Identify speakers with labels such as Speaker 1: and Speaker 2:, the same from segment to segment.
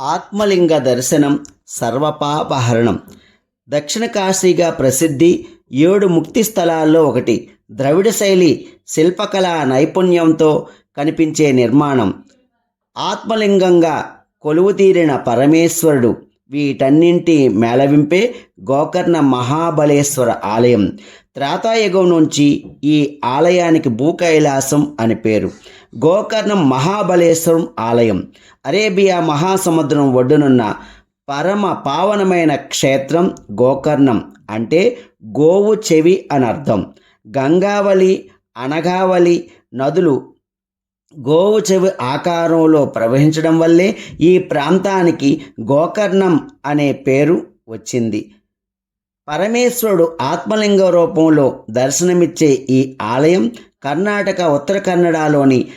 Speaker 1: ఆత్మలింగ దర్శనం సర్వపాపహరణం. దక్షిణ కాశీగా ప్రసిద్ధి ఏడు ముక్తి స్థలాల్లో ఒకటి. ద్రవిడ శైలి శిల్పకళా నైపుణ్యంతో కనిపించే నిర్మాణం. ఆత్మలింగంగా కొలువుతీరిన పరమేశ్వరుడు. వీటన్నింటి మేళవింపే గోకర్ణ మహాబలేశ్వర ఆలయం. త్రేతాయుగం నుంచి ఈ ఆలయానికి భూకైలాసం అని పేరు. గోకర్ణం మహాబలేశ్వరం ఆలయం. అరేబియా మహాసముద్రం ఒడ్డునున్న పరమ పావనమైన క్షేత్రం గోకర్ణం అంటే గోవు చెవి అని అర్థం గంగావళి అనగావళి నదులు గోవు చెవి ఆకారంలో ప్రవహించడం వల్లే ఈ ప్రాంతానికి గోకర్ణం అనే పేరు వచ్చింది. పరమేశ్వరుడు ఆత్మలింగ రూపంలో దర్శనమిచ్చే ఈ ఆలయం కర్ణాటక ఉత్తర కన్నడలోని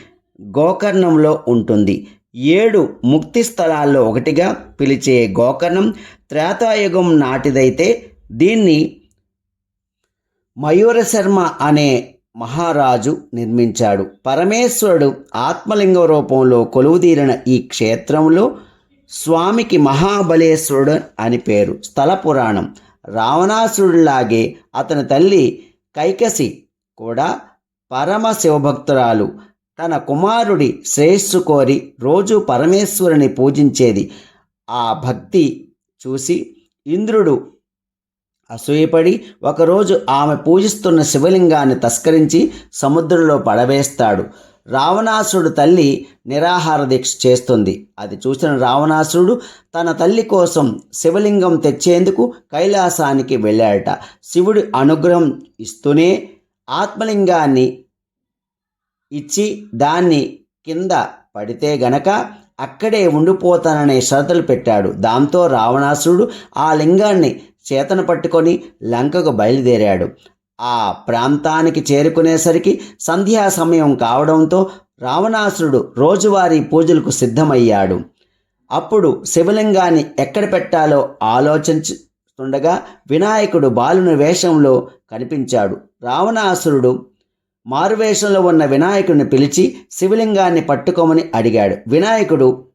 Speaker 1: గోకర్ణంలో ఉంటుంది. ఏడు ముక్తి స్థలాల్లో ఒకటిగా పిలిచే గోకర్ణం త్రేతాయుగం నాటిదైతే దీన్ని మయూర శర్మ అనే మహారాజు నిర్మించాడు. పరమేశ్వరుడు ఆత్మలింగ రూపంలో కొలువుదీరిన ఈ క్షేత్రంలో స్వామికి మహాబలేశ్వరుడు అని పేరు. స్థల పురాణం. రావణాసురుడిలాగే అతని తల్లి కైకసి కూడా పరమ శివభక్తురాలు. తన కుమారుడి శ్రేయస్సు కోరి రోజు పరమేశ్వరుని పూజించేది. ఆ భక్తి చూసి ఇంద్రుడు అసూయపడి ఒకరోజు ఆమె పూజిస్తున్న శివలింగాన్ని తస్కరించి సముద్రంలో పడవేస్తాడు. రావణాసురుడు తల్లి నిరాహార దీక్ష చేస్తుంది. అది చూసిన రావణాసురుడు తన తల్లి కోసం శివలింగం తెచ్చేందుకు కైలాసానికి వెళ్ళాడట. శివుడి అనుగ్రహం ఇస్తూనే ఆత్మలింగాన్ని ఇచ్చి దాన్ని కింద పడితే గనక అక్కడే ఉండిపోతాననే షరతులు పెట్టాడు. దాంతో రావణాసురుడు ఆ లింగాన్ని చేతన పట్టుకొని లంకకు బయలుదేరాడు. ఆ ప్రాంతానికి చేరుకునేసరికి సంధ్యా సమయం కావడంతో రావణాసురుడు రోజువారీ పూజలకు సిద్ధమయ్యాడు. అప్పుడు శివలింగాన్ని ఎక్కడ పెట్టాలో ఆలోచించుతుండగా వినాయకుడు బాలుని వేషంలో కనిపించాడు. రావణాసురుడు మారువేషంలో ఉన్న వినాయకుడిని పిలిచి శివలింగాన్ని పట్టుకోమని అడిగాడు. వినాయకుడు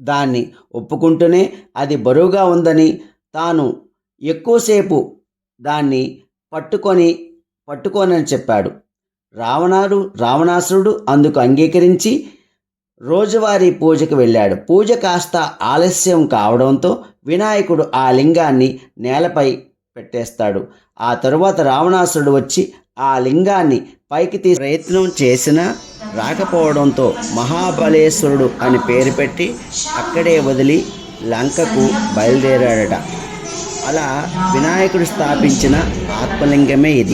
Speaker 1: దాన్ని ఒప్పుకుంటూనే అది బరువుగా ఉందని తాను ఎక్కువసేపు దాన్ని పట్టుకొని పట్టుకోనని చెప్పాడు. రావణాడు రావణాసురుడు అందుకు అంగీకరించి రోజువారీ పూజకు వెళ్ళాడు. పూజ కాస్త ఆలస్యం కావడంతో వినాయకుడు ఆ లింగాన్ని నేలపై పెట్టేస్తాడు. ఆ తరువాత రావణాసురుడు వచ్చి ఆ లింగాన్ని పైకి తీసి ప్రయత్నం చేసినా రాకపోవడంతో మహాబలేశ్వరుడు అని పేరు పెట్టి అక్కడే వదిలి లంకకు బయలుదేరాడట. అలా వినాయకుడు స్థాపించిన ఆత్మలింగమే ఇది.